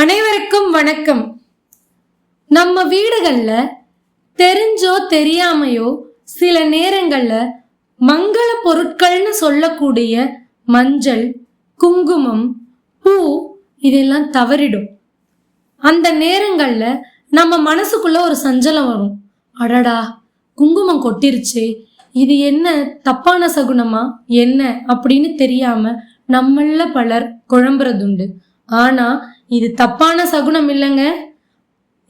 அனைவருக்கும் வணக்கம். நம்ம வீடுகளில் தெரிஞ்சோ தெரியாமையோ சில நேரங்களில் மங்கள பொருட்கள்னு சொல்லக்கூடிய மஞ்சள் குங்குமம் பூ இதெல்லாம் தவறிடும். அந்த நேரங்களில் நம்ம மனசுக்குள்ள ஒரு சஞ்சலம் வரும். அடடா குங்குமம் கொட்டிருச்சு இது என்ன தப்பான சகுனமா என்ன அப்படின்னு தெரியாம நம்மள பலர் குழம்புறதுண்டு. ஆனா இது தப்பான சகுனம் இல்லைங்க.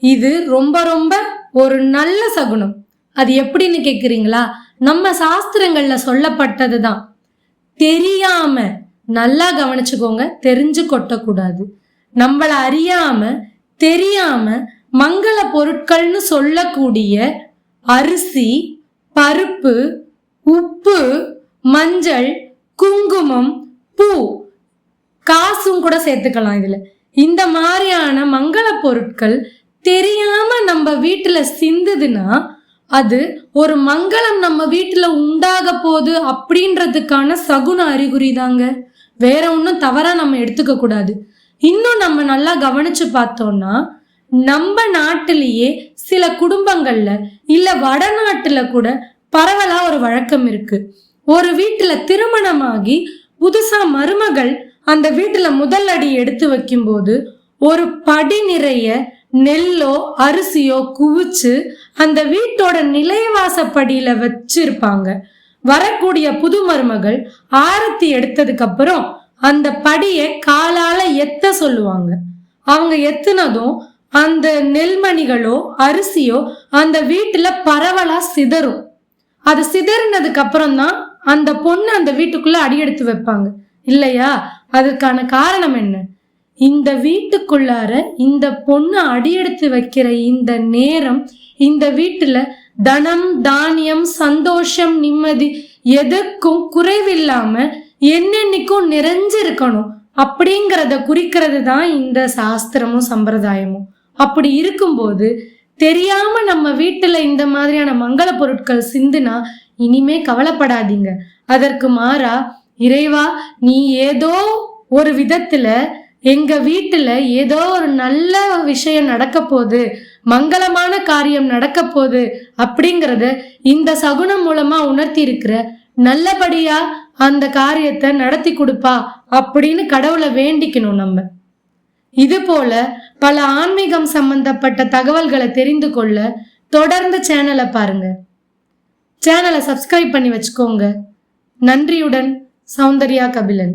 இது ரொம்ப ரொம்ப ஒரு நல்ல சகுனம். அது எப்படின்னு கேக்குறீங்களா? நம்ம சாஸ்திரங்கள்ல சொல்லப்பட்டது தான் தெரியாம நல்லா கவனிச்சுக்கோங்க தெரிஞ்சு கொட்டக்கூடாது. நம்மள அறியாம தெரியாம மங்கள பொருட்கள்னு சொல்லக்கூடிய அரிசி பருப்பு உப்பு மஞ்சள் குங்குமம் பூ காசும் கூட சேர்த்துக்கலாம் இதுல. இந்த மாதிரியான மங்கள பொருட்கள் தெரியாம நம்ம வீட்டுல சிந்துதுன்னா அது ஒரு மங்களம் நம்ம வீட்டுல உண்டாக போகுது அப்படின்றதுக்கான சகுன அறிகுறி தாங்க. வேற ஒன்றும் தவறா நம்ம எடுத்துக்க கூடாது. இன்னும் நம்ம நல்லா கவனிச்சு பார்த்தோம்னா நம்ம நாட்டிலேயே சில குடும்பங்கள்ல இல்ல வடநாட்டுல கூட பரவலா ஒரு வழக்கம் இருக்கு. ஒரு வீட்டுல திருமணமாகி புதுசா மருமகள் அந்த வீட்டுல முதல் அடி எடுத்து வைக்கும்போது ஒரு படி நிறைய நெல்லோ அரிசியோ குவிச்சு அந்த வீட்டோட நிலைவாசப்படியில வச்சிருப்பாங்க. வரக்கூடிய புது மருமகள் ஆரத்தி எடுத்ததுக்கு அப்புறம் அந்த படியை காலால எத்த சொல்லுவாங்க. அவங்க எத்துனதும் அந்த நெல்மணிகளோ அரிசியோ அந்த வீட்டுல பரவலா சிதறும். அது சிதறினதுக்கு அப்புறம் தான் அந்த பொண்ணு அந்த வீட்டுக்குள்ள அடியெடுத்து வைப்பாங்க. இல்லையா? அதற்கான காரணம் என்ன? இந்த வீட்டுக்குள்ளார இந்த பொண்ணு அடியெடுத்து வைக்கிற இந்த நேரம் இந்த வீட்டுல தனம் தானியம் சந்தோஷம் நிம்மதி எதுக்கும் குறைவில்லாம என்னென்னைக்கும் நிறைஞ்சிருக்கணும். அப்படிங்கிறத குறிக்கிறது தான் இந்த சாஸ்திரமும் சம்பிரதாயமும். அப்படி இருக்கும்போது தெரியாம நம்ம வீட்டுல இந்த மாதிரியான மங்கள பொருட்கள் சிந்துனா இனிமே கவலைப்படாதீங்க. அதற்கு மாறா இறைவா நீ ஏதோ ஒரு விதத்துல எங்க வீட்டுல ஏதோ ஒரு நல்ல விஷயம் நடக்க போகுது மங்களமான காரியம் நடக்க போகுது அப்படிங்கறத இந்த சகுனம் மூலமா உணர்த்தி இருக்கிற நல்லபடியா அந்த காரியத்தை நடத்தி கொடுப்பா அப்படின்னு கடவுளை வேண்டிக்கணும் நம்ம. இது போல பல ஆன்மீகம் சம்பந்தப்பட்ட தகவல்களை தெரிந்து கொள்ள தொடர்ந்து சேனலை பாருங்க. சேனலை சப்ஸ்கிரைப் பண்ணி வச்சுக்கோங்க. நன்றியுடன் சௌந்தர்யா கபிலன்